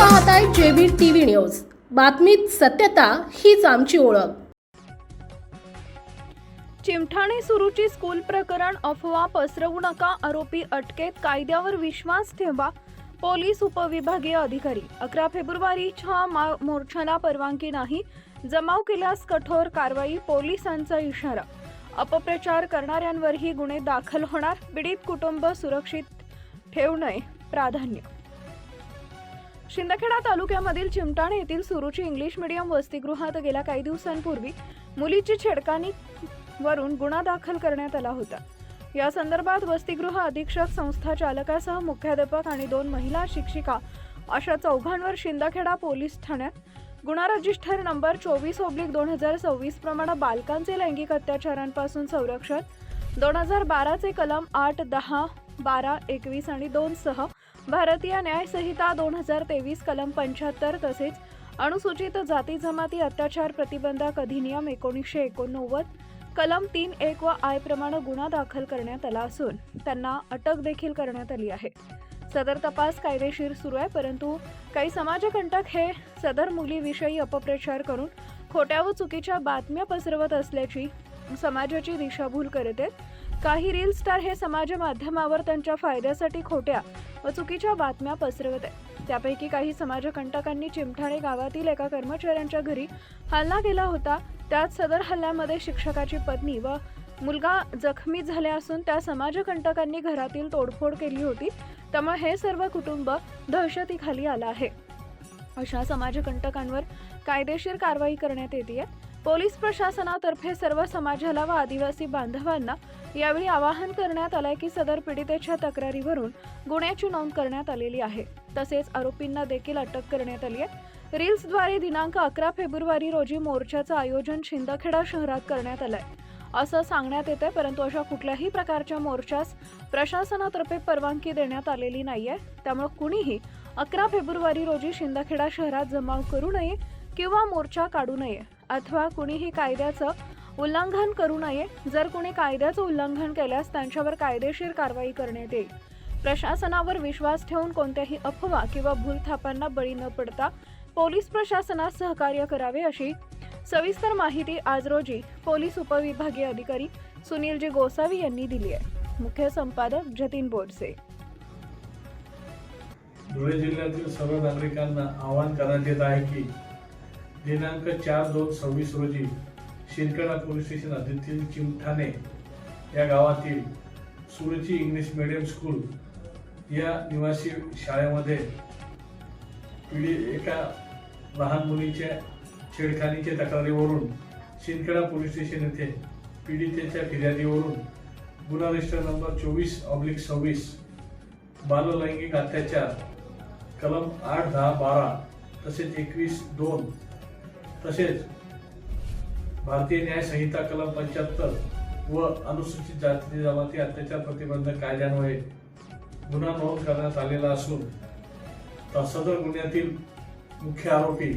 पाहताय जेबीर TV news. बातमीत सत्यता हीच आमची ओळख. चिमठाणे सुरूची स्कूल प्रकरण अफवा पसरवू नका आरोपी अटकेत कायद्यावर विश्वास ठेवा पोलीस उपविभागीय अधिकारी. अकरा फेब्रुवारीच्या मा- मोर्चाला परवानगी नाही जमाव केल्यास कठोर कारवाई पोलिसांचा इशारा. अपप्रचार करणाऱ्यांवरही गुन्हे दाखल होणार पीडित कुटुंब सुरक्षित ठेवणे प्राधान्य. शिंदखेडा तालुक्यामधील चिमटाणे येथील सुरूची इंग्लिश मीडियम वसतिगृहात गेल्या काही दिवसांपूर्वी मुलीची छेडकानी वरून गुन्हा दाखल करण्यात आला होता. या संदर्भात वसतिगृह अधीक्षक संस्था चालकासह मुख्याध्यापक आणि दोन महिला शिक्षिका अशा चौघांवर शिंदखेडा पोलीस ठाण्यात गुन्हा रजिस्टर नंबर चोवीस ओब्लिक दोन हजार सव्वीस प्रमाणे बालकांचे लैंगिक अत्याचारांपासून संरक्षण दोन हजार बाराचे कलम आठ दहा बारा एकवीस आणि दोन सह भारतीय न्यायसंहिता दोन हजार तेवीस कलम पंच्याहत्तर तसेच अनुसूचित जाती जमाती अत्याचार प्रतिबंधक अधिनियम एकोणीसशे एकोणनव्वद कलम तीन एक व आय प्रमाणे गुन्हा दाखल करण्यात आला असून त्यांना अटक देखील करण्यात आली आहे. सदर तपास कायदेशीर सुरू आहे परंतु काही समाजकंटक हे सदर मुलीविषयी अपप्रचार करून खोट्या व चुकीच्या बातम्या पसरवत असल्याची समाजाची दिशाभूल करत आहेत. काही रील स्टार हे समाज माध्यमावर त्यांच्या फायद्यासाठी खोट्या व चुकीच्या बातम्या पसरवत आहेत. त्यापैकी काही समाजकंटकांनी चिमठाणे गावातील एका कर्मचाऱ्यांच्या घरी हल्ला केला होता. त्यात सदर हल्ल्यामध्ये शिक्षकाची पत्नी व मुलगा जखमी झाले असून त्या समाजकंटकांनी घरातील तोडफोड केली होती. त्यामुळे हे सर्व कुटुंब दहशतीखाली आलं आहे. अशा समाजकंटकांवर कायदेशीर कारवाई करण्यात येते पोलीस प्रशासनातर्फे सर्व समाजाला व आदिवासी बांधवांना यावेळी आवाहन करण्यात आलंय की सदर पीडितेच्या तक्रारीवरून गुन्ह्याची नोंद करण्यात आलेली आहे. तसेच आरोपींना देखील अटक करण्यात आली आहे. रील्सद्वारे दिनांक अकरा फेब्रुवारी रोजी मोर्चाचं आयोजन शिंदखेडा शहरात करण्यात आलंय. असं सांगण्यात येते परंतु अशा कुठल्याही प्रकारच्या मोर्चास प्रशासनातर्फे परवानगी देण्यात आलेली नाहीये. त्यामुळे कुणीही अकरा फेब्रुवारी रोजी शिंदखेडा शहरात जमाव करू नये किंवा मोर्चा काढू नये अथवा कुणीही कायद्याचं उल्लंघन करू नये. जर कुणी कायद्याचं उल्लंघन केल्यास त्यांच्यावर कायदेशीर कारवाई करण्यात येईल. प्रशासनावर विश्वास ठेवून कोणत्याही अफवा किंवा भूलथापांना बळी न पडता पोलीस प्रशासनास सहकार्य करावे अशी सविस्तर माहिती आज रोजी पोलीस उपविभागीय अधिकारी सुनीलजी गोसावी यांनी दिली आहे. मुख्य संपादक जतीन बोरसे. धुळे जिल्ह्यातील सर्व नागरिकांना आवाहन करण्यात येत आहे की दिनांक चार दोन सव्वीस रोजी शिरकडा पोलीस स्टेशन हद्दीतील चिमठाणे या गावातील सुरुची इंग्लिश मीडियम स्कूल या निवासी शाळेमध्ये पिढी एका लहान मुलीच्या छेडखानीच्या तक्रारीवरून शिंदखेडा पोलीस स्टेशन येथे पीडितेच्या फिर्यादीवरून गुन्हा रजिस्टर नंबर चोवीस ऑब्लिक सव्वीस बाललैंगिक अत्याचार कलम आठ दहा बारा तसेच एकवीस दोन तसेच भारतीय न्याय संहिता कलम पंच्याहत्तर व अनुसूचित जाती जमाती अत्याचार प्रतिबंधक कायद्यान्वये गुन्हा नोंद करण्यात आलेला असून सदर गुन्ह्यातील मुख्य आरोपी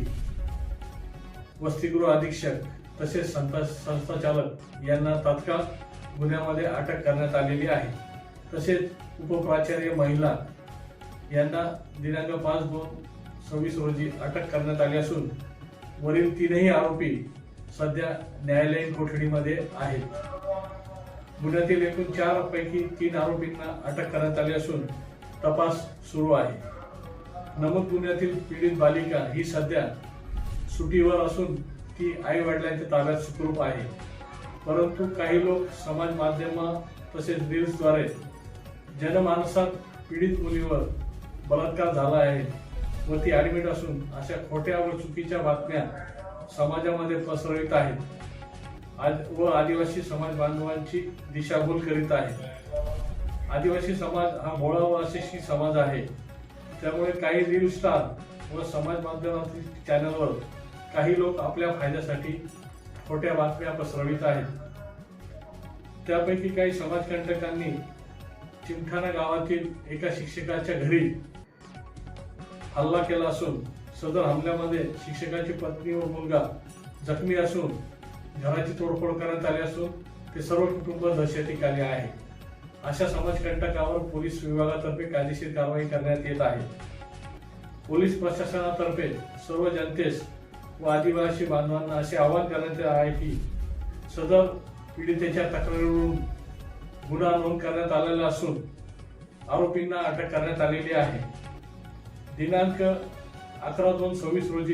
वसतिगृह अधीक्षक तसेच संस्था संस्थाचालक यांना तात्काळ गुन्ह्यामध्ये अटक करण्यात आलेली आहे. तसेच उपप्राचार्य महिला यांना दिनांक पाच दोन सव्वीस रोजी अटक करण्यात आली असून वरील तीनही आरोपी सध्या न्यायालयीन कोठडीमध्ये आहेत. गुन्ह्यातील एकूण चार पैकी तीन आरोपींना अटक करण्यात आली असून तपास सुरू आहे. नमूद गुन्ह्यातील पीडित बालिका ही सध्या सुटीवर असून ती आई वडिलांच्या ताब्यात सुखरूप आहे. परंतु काही लोक समाज माध्यम तसेच रील्सद्वारे जनमानसात पीडित मुलीवर बलात्कार झाला आहे. व ती ऍडमिट असून अशा खोट्या व चुकीच्या बातम्या समाजामध्ये पसरवित आहेत. आज व आदिवासी समाज बांधवांची दिशाभूल करीत आहे आदिवासी समाज हा भोळा व अशिक्षित समाज आहे. त्यामुळे काही रील स्टार व समाज माध्यमातील चॅनलवर काही लोक आपल्या फायद्यासाठी खोट्या बातम्या पसरवित आहेत. त्यापैकी काही समाजकंटकांनी चिमठाणा गावातील एका शिक्षकाच्या घरी हल्ला केला असून सदर हमल्यामध्ये शिक्षकाची पत्नी व मुलगा जखमी असून घराची तोडफोड करण्यात आली असून ते सर्व कुटुंब दहशतीखाली आहे. अशा समाजकंटकावर पोलीस विभागातर्फे कायदेशीर कारवाई करण्यात येत आहे. पोलीस प्रशासनातर्फे सर्व जनतेस व आदिवासी बांधवांना असे आवाहन करण्यात येत आहे की सदर पीडितेच्या तक्रारीवरून गुन्हा नोंद करण्यात आलेला असून आरोपींना अटक करण्यात आलेली आहे. दिनांक अकरा दोन सव्वीस रोजी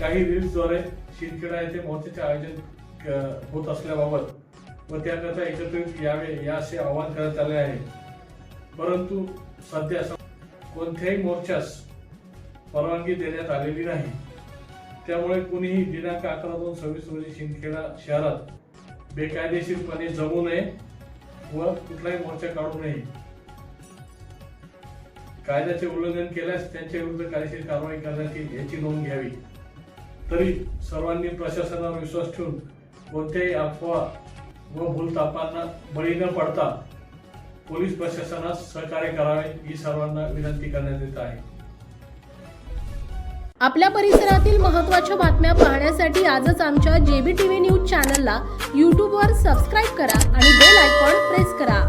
काही रील्सद्वारे शिंदखेडा येथे मोर्चाचे आयोजन होत असल्याबाबत व त्याकरता एकत्रित यावे या असे आवाहन करण्यात आले आहे. परंतु सध्या कोणत्याही मोर्चास परवानगी देण्यात आलेली नाही. त्यामुळे कुणीही दिनांक अकरा दोन सव्वीस रोजी शिंदखेडा शहरात बेकायदेशीरपणे जमू नये व कुठलाही मोर्चा काढू नये. कायद्याचे उल्लंघन केल्यास त्यांच्या विरुद्ध कायदेशीर कारवाई करण्यात येईल याची नोंद घ्यावी. तरी सर्वांनी प्रशासनावर विश्वास ठेवून कोणत्याही अफवा व भूलतापांना बळी न पडता पोलीस प्रशासनास सहकार्य करावे ही सर्वांना विनंती करण्यात येत आहे. आपल्या परिसरातील महत्त्वाच्या बातम्या पाहण्यासाठी आजच आमच्या जेबी टीव्ही न्यूज चॅनलला यूट्यूबवर सबस्क्राईब करा आणि बेल आयकॉन प्रेस करा.